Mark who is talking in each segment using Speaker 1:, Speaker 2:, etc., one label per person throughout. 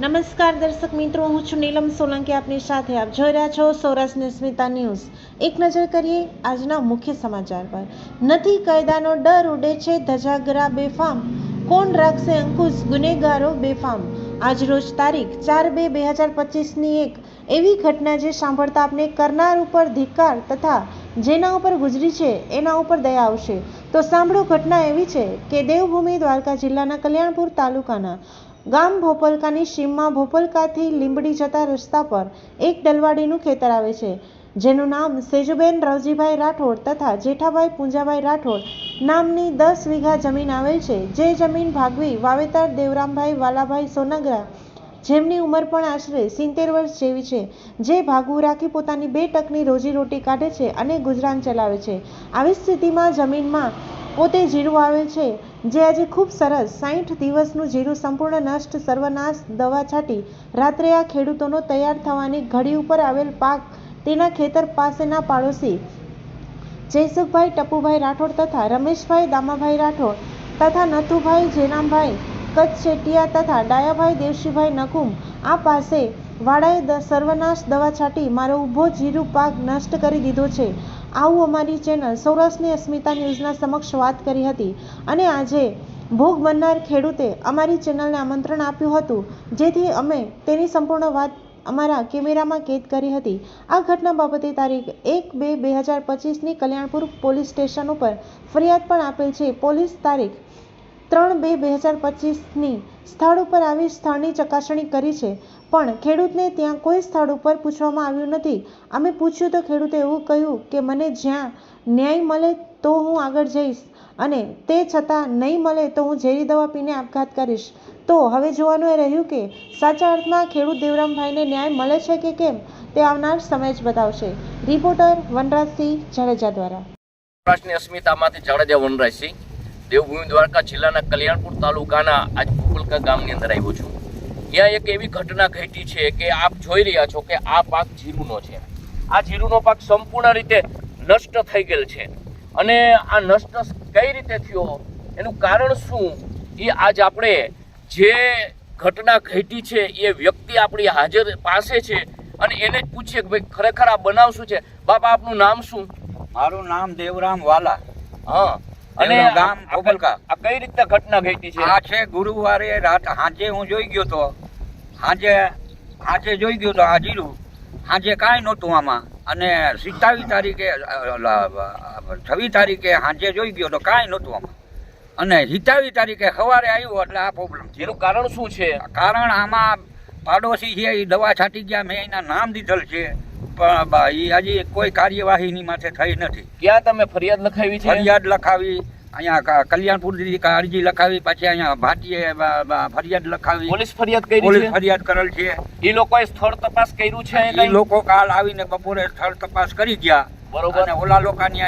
Speaker 1: નમસ્કાર દર્શક મિત્રો, હું છું નીલમ સોલંકી. આપની સાથે આપ જોઈ રહ્યા છો સૌરાષ્ટ્રની સ્મિતા ન્યૂઝ. એક નજર કરીએ આજના મુખ્ય સમાચાર પર. નથી કાયદાનો ડર ઉડે છે ધજાગરા બેફામ. કોણ રાખશે અંકુશ? ગુનેગારો બેફામ. આજરોજ તારીખ ચાર બે બે હજાર પચીસની એક. એવી ઘટના જે સાંભળતા આપને કરનાર ઉપર ધિક્કાર તથા જેના ઉપર ગુજરી છે એના ઉપર દયા આવશે. તો સાંભળો ઘટના એવી છે કે દેવભૂમિ દ્વારકા જિલ્લાના કલ્યાણપુર તાલુકાના ગામ ભોપલકાની સીમમાં ભોપલકાથી લીંબડી જતા રસ્તા પર એક ડલવાડીનું ખેતર આવે છે, જેનું નામ સેજુબેન રવજીભાઈ રાઠોડ તથા જેઠાભાઈ પૂંજાભાઈ રાઠોડ નામની દસ વીઘા જમીન આવેલ છે. જે જમીન ભાગવી વાવેતર દેવરામભાઈ વાલાભાઈ સોનગરા જેમની ઉંમર પણ આશરે સિત્તેર વર્ષ જેવી છે. જે ભાગવું રાખી પોતાની બે ટકની રોજીરોટી કાઢે છે અને ગુજરાન ચલાવે છે. આવી સ્થિતિમાં જમીનમાં પોતે જીરું આવેલ છે. જે આજે ખૂબ સરસ સાઠ દિવસનું જીરું સંપૂર્ણ નષ્ટ, સર્વનાશ દવા છાંટી રાત્રે આ ખેડૂતોનો તૈયાર થવાની ઘડી ઉપર આવેલ પાક તેના ખેતર પાસેના પાડોશી જયસુખભાઈ ટપુભાઈ રાઠોડ તથા રમેશભાઈ દામાભાઈ રાઠોડ તથા નથુભાઈ જેનામભાઈ કચ્છ શેટિયા તથા ડાયાભાઈ દેવશીભાઈ નકુમ આ પાસે વાડાએ સર્વનાશ દવા છાંટી મારો ઊભો જીરું પાક નષ્ટ કરી દીધો છે. આવું અમારી ચેનલ સૌરાષ્ટ્રની અસ્મિતા ન્યૂઝના સમક્ષ વાત કરી હતી અને આજે ભોગ બનનાર ખેડૂતે અમારી ચેનલને આમંત્રણ આપ્યું હતું, જેથી અમે તેની સંપૂર્ણ વાત અમારા કેમેરામાં કેદ કરી હતી. આ ઘટના બાબતે તારીખ એક બે બે હજાર પચીસની કલ્યાણપુર પોલીસ સ્ટેશન ઉપર ફરિયાદ પણ આપેલ છે. પોલીસ તારીખ ત્રણ બે બે હજાર પચીસની સ્થળ ઉપર આવી સ્થળની ચકાસણી કરી છે. પણ ખેડૂતને ત્યાં કોઈ સ્થળ ઉપર પૂછવામાં આવ્યું નથી. અમે પૂછ્યું તો ખેડૂતે એવું કહ્યું કે મને જ્યાં ન્યાય મળે તો હું આગળ જઈશ અને તે છતાં નહીં મળે તો હું ઝેરી દવા પીને આપઘાત કરીશ. તો હવે જોવાનું એ રહ્યું કે સાચા અર્થમાં ખેડૂત દેવરામભાઈને ન્યાય મળે છે કે કેમ તે આવનાર સમય જ બતાવશે. રિપોર્ટર વનરાજસિંહ જાડેજા દ્વારા.
Speaker 2: સૌરાષ્ટ્રની અસ્મિતામાંથી જાડેજા વનરાજસિંહ. દેવભૂમિ દ્વારકા જિલ્લાના કલ્યાણપુર તાલુકાના આજ ગામની અંદર આવ્યો છું. ત્યાં એક એવી ઘટના ઘટી છે કે આપ જોઈ રહ્યા છો કે આ પાક જીરુનો છે. આ જીરુનો પાક સંપૂર્ણ રીતે નષ્ટ થઈ ગયેલ છે. અને આ નષ્ટ કઈ રીતે થયો? એનું કારણ શું? એ આજ આપણે જે ઘટના ઘટી છે એ વ્યક્તિ આપણી હાજર પાસે છે અને એને જ પૂછીએ કે ભાઈ ખરેખર આ બનાવ શું છે? બાપા આપનું નામ શું?
Speaker 3: મારું નામ દેવરામ વાલા.
Speaker 2: હા. અને
Speaker 3: ગામ
Speaker 2: આ- આ કઈ રીતે ઘટના ઘટી છે?
Speaker 3: આ છે ગુરુવારે રાત હાજે હું જોઈ ગયો તો હાજે હાજે જોઈ ગયો તો આ જીરું હાંજે કાંઈ નહોતું આમાં. અને સિત્તાવીસ તારીખે છવ્વીસ તારીખે હાજે જોઈ ગયો તો કાંઈ નહોતું આમાં. અને સિત્તાવીસ તારીખે સવારે આવ્યું એટલે આ પ્રોબ્લેમ
Speaker 2: એનું કારણ શું છે?
Speaker 3: કારણ આમાં પાડોશી છે એ દવા છાંટી ગયા મેં એના નામ દીધેલ છે. પણ એ હજી કોઈ કાર્યવાહીની માથે થઈ નથી.
Speaker 2: ક્યાં તમે ફરિયાદ લખાવી છે?
Speaker 3: ફરિયાદ લખાવી અહીંયા કલ્યાણપુર અરજી લખાવી પછી અહીંયા ભાટીએ ફરિયાદ લખાવી.
Speaker 2: પોલીસ ફરિયાદ કરી
Speaker 3: પોલીસ ફરિયાદ કરેલ છે.
Speaker 2: એ લોકોએ સ્થળ તપાસ કર્યું છે
Speaker 3: એ લોકો કાલ આવીને બપોરે સ્થળ તપાસ કરી ગયા.
Speaker 2: બરોબર.
Speaker 3: અને ઓલા લોકોની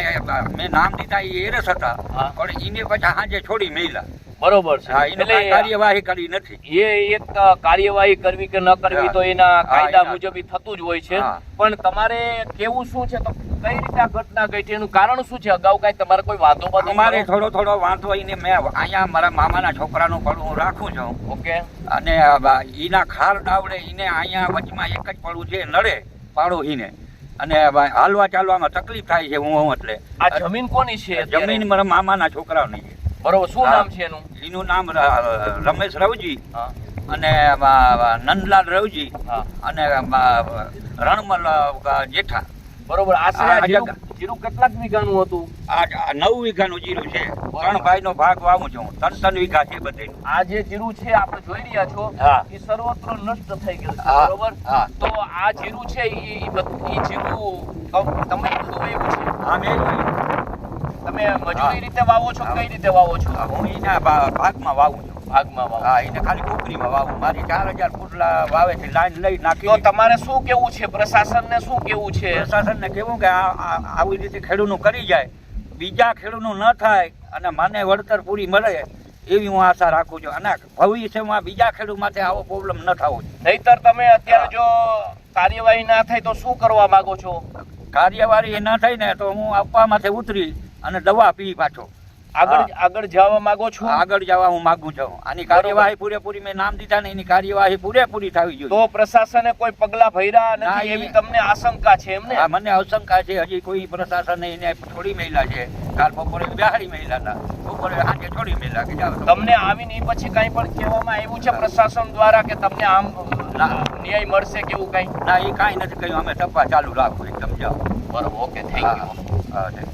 Speaker 3: મેં નામ દીધા એ એરસ હતા. પણ એને પછી સાંજે છોડી મેલા
Speaker 2: બરોબર છે.
Speaker 3: એને
Speaker 2: એટલે
Speaker 3: કાર્યવાહી કરી નથી.
Speaker 2: એ એક કાર્યવાહી કરવી કે ન કરવી તો એના કાયદા મુજબ થતું જ હોય છે. પણ તમારે કેવું શું છે? તો કઈ રીતે આ ઘટના ઘટી? એનું કારણ શું છે? અગાઉ કઈ તમારે કોઈ વાંધો બાંધો
Speaker 3: અમારે થોડો થોડો વાંધો એને મેં અહીંયા મારા મામાના છોકરાનું પડું હું રાખું છું.
Speaker 2: ઓકે.
Speaker 3: અને એના ખાર ડાવડે એને અહીંયા વચમાં એક જ પડું છે નડે પાડોશીને અને હાલવા ચાલવામાં તકલીફ થાય છે હું હું એટલે.
Speaker 2: આ જમીન કોની છે
Speaker 3: જમીન મારા મામાના છોકરાની છે.
Speaker 2: બરોબર શું નામ છે એનું?
Speaker 3: એનું નામ રમેશ રવજી અને નંદલાલ રવજી અને રણમલ જેઠા.
Speaker 2: બરોબર આશરે જીરું કેટલાક વીઘાનું હતું?
Speaker 3: આ નવ વીઘાનું જીરું છે. ત્રણ ભાઈનો ભાગ વાવું છું ત્રણ ત્રણ વીઘા છે બધે
Speaker 2: આ જે જીરું છે આપણે જોઈ રહ્યા છો એ સર્વત્ર નષ્ટ થઈ ગયું છે બરોબર? તો આ જીરું છે ઈ જીરું તમે વાવ્યું છે.
Speaker 3: હા મેં
Speaker 2: તમે. મજૂરી રીતે વાવો છો કઈ રીતે વાવો છો?
Speaker 3: હું એના ભાગમાં વાવું છું.
Speaker 2: ભાગમાં વાવું.
Speaker 3: હા એને ખાલી કોકરીમાં વાવું. મારી ચાર હજાર ફૂટલા વાવે છે લાઈન લઈ
Speaker 2: તો તમારે શું કેવું છે? પ્રશાસનને શું કેવું છે?
Speaker 3: પ્રશાસનને કેવું કે આવી રીતે ખેડૂતનું કરી જાય. બીજા ખેડૂતનું ન થાય અને મને વળતર પૂરી મળે એવી હું આશા રાખું છું. અને ભવિષ્યમાં બીજા ખેડૂત માટે આવો પ્રોબ્લેમ ન થવો
Speaker 2: નહીતર તમે અત્યારે જો કાર્યવાહી ના થાય તો શું કરવા માંગો છો?
Speaker 3: કાર્યવાહી ન થઈ ને તો હું આપવા માટે ઉતરી અને દવા પી પાછો.
Speaker 2: આગળ આગળ જવા માંગો છો?
Speaker 3: આગળ જવા હું માંગુ છું. આની કાર્યવાહી પૂરેપૂરી મેં નામ દીધા ને એની કાર્યવાહી પૂરેપૂરી થવી જોઈએ
Speaker 2: તો પ્રશાસને કોઈ પગલા ભર્યા નથી એવી તમને આશંકા છે એમને?
Speaker 3: મને આશંકા છે. હજી કોઈ પ્રશાસન એને થોડી મહિલા છે. કાલ બપોરે બિહારી મહિલા હતા. બપોરે આજે થોડી મહિલા કે જાવ
Speaker 2: તમને આવીને એ પછી કાંઈ પણ કહેવામાં આવ્યું છે પ્રશાસન દ્વારા કે તમને આમ ન્યાય મળશે કે એવું કઈ?
Speaker 3: ના એ કાંઈ નથી કહ્યું. અમે તપાસ ચાલુ રાખું એકદમ જાઓ.
Speaker 2: બરોબર ઓકે થેન્ક યુ.